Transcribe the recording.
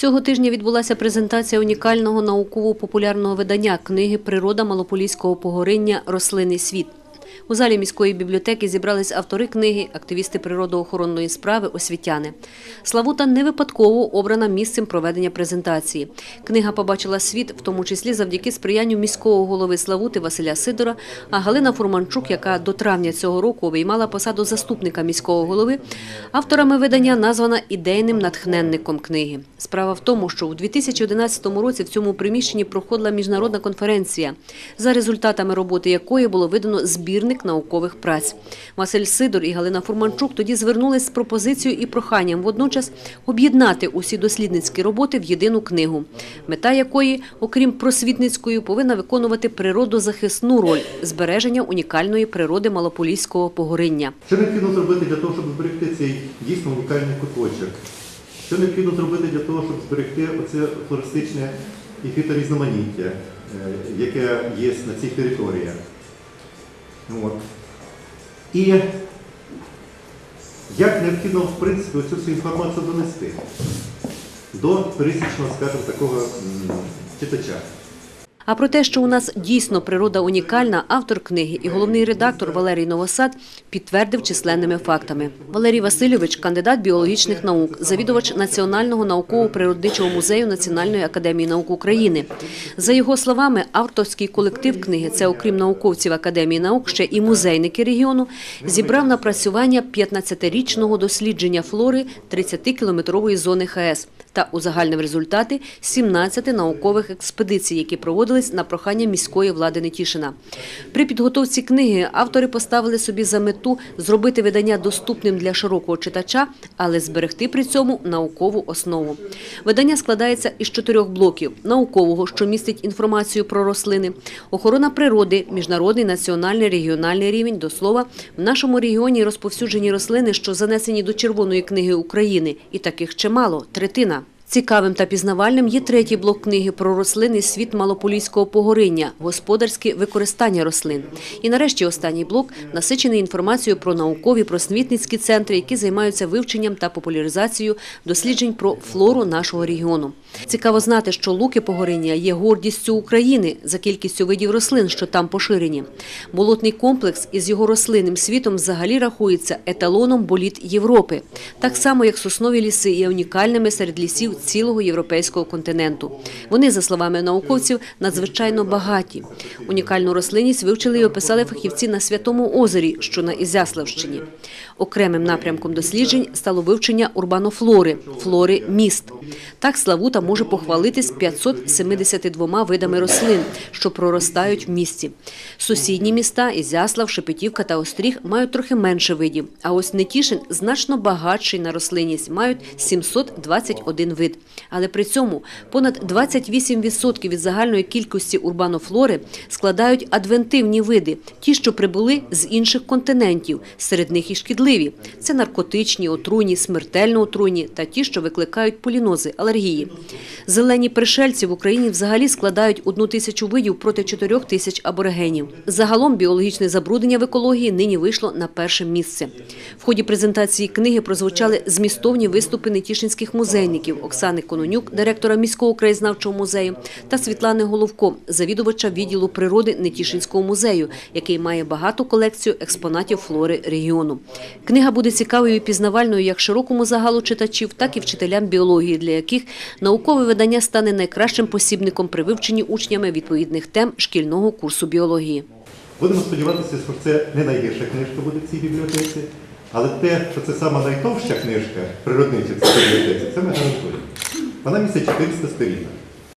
Цього тижня відбулася презентація унікального науково-популярного видання книги Природа малополіського погориння Рослинний світ. У залі міської бібліотеки зібрались автори книги, активісти природоохоронної справи, освітяни. Славута не випадково обрана місцем проведення презентації. Книга побачила світ, в тому числі завдяки сприянню міського голови Славути Василя Сидора, а Галина Фурманчук, яка до травня цього року обіймала посаду заступника міського голови, авторами видання названа ідейним натхненником книги. Справа в тому, що у 2011 році в цьому приміщенні проходила міжнародна конференція, за результатами роботи якої було видано збірник наукових праць. Василь Сидор і Галина Фурманчук тоді звернулись з пропозицією і проханням водночас об'єднати усі дослідницькі роботи в єдину книгу, мета якої, окрім просвітницької, повинна виконувати природозахисну роль збереження унікальної природи малополіського погориння. Що необхідно зробити для того, щоб зберегти цей дійсно унікальний куточок? Що необхідно зробити для того, щоб зберегти оце флористичне і фіторізноманіття, е, яке є на цих територіях? От. І як необхідно, в принципі, цю всю інформацію донести до пересічного, скажімо, такого читача? А про те, що у нас дійсно природа унікальна, автор книги і головний редактор Валерій Новосад підтвердив численними фактами. Валерій Васильович, кандидат біологічних наук, завідувач Національного науково-природничого музею Національної академії наук України. За його словами, авторський колектив книги це, окрім науковців Академії наук, ще і музейники регіону, зібрав напрацювання 15-річного дослідження флори 30-кілометрової зони ХС та узагальнив результати 17 наукових експедицій, які проводились на прохання міської влади Нетішина. При підготовці книги автори поставили собі за мету зробити видання доступним для широкого читача, але зберегти при цьому наукову основу. Видання складається із чотирьох блоків: наукового, що містить інформацію про рослини, охорона природи, міжнародний, національний, регіональний рівень. До слова, в нашому регіоні розповсюджені рослини, що занесені до Червоної книги України, і таких чимало третина. Цікавим та пізнавальним є третій блок книги про рослинний світ малополіського погориння, господарське використання рослин. І нарешті останній блок насичений інформацією про наукові просвітницькі центри, які займаються вивченням та популяризацією досліджень про флору нашого регіону. Цікаво знати, що луки погориння є гордістю України за кількістю видів рослин, що там поширені. Болотний комплекс із його рослинним світом взагалі рахується еталоном боліт Європи, так само як соснові ліси є унікальними серед лісів цілого європейського континенту. Вони, за словами науковців, надзвичайно багаті. Унікальну рослинність вивчили і описали фахівці на Святому озері, що на Ізяславщині. Окремим напрямком досліджень стало вивчення урбанофлори, флори міст. Так Славута може похвалитись 572 видами рослин, що проростають в місті. Сусідні міста Ізяслав, Шепетівка та Остріг мають трохи менше видів, а ось Нетішин значно багатший на рослинність, мають 721 вид. Але при цьому понад 28% від загальної кількості урбанофлори складають адвентивні види, ті, що прибули з інших континентів, серед них і шкідливі. Це наркотичні, отруйні, смертельно отруйні та ті, що викликають полінози, алергії. Зелені пришельці в Україні взагалі складають одну тисячу видів проти чотирьох тисяч аборигенів. Загалом біологічне забруднення в екології нині вийшло на перше місце. В ході презентації книги прозвучали змістовні виступи нетішинських музейників Оксани Кононюк, директора міського краєзнавчого музею, та Світлани Головко, завідувача відділу природи Нетішинського музею, який має багату колекцію експонатів флори регіону. Книга буде цікавою і пізнавальною як широкому загалу читачів, так і вчителям біології, для яких наукове видання стане найкращим посібником при вивченні учнями відповідних тем шкільного курсу біології. Будемо сподіватися, що це не найгірша книжка буде в цій бібліотеці, але те, що це сама найтовща книжка природнича в цій бібліотеці, це ми гарантуємо. Вона містить 400 сторінок.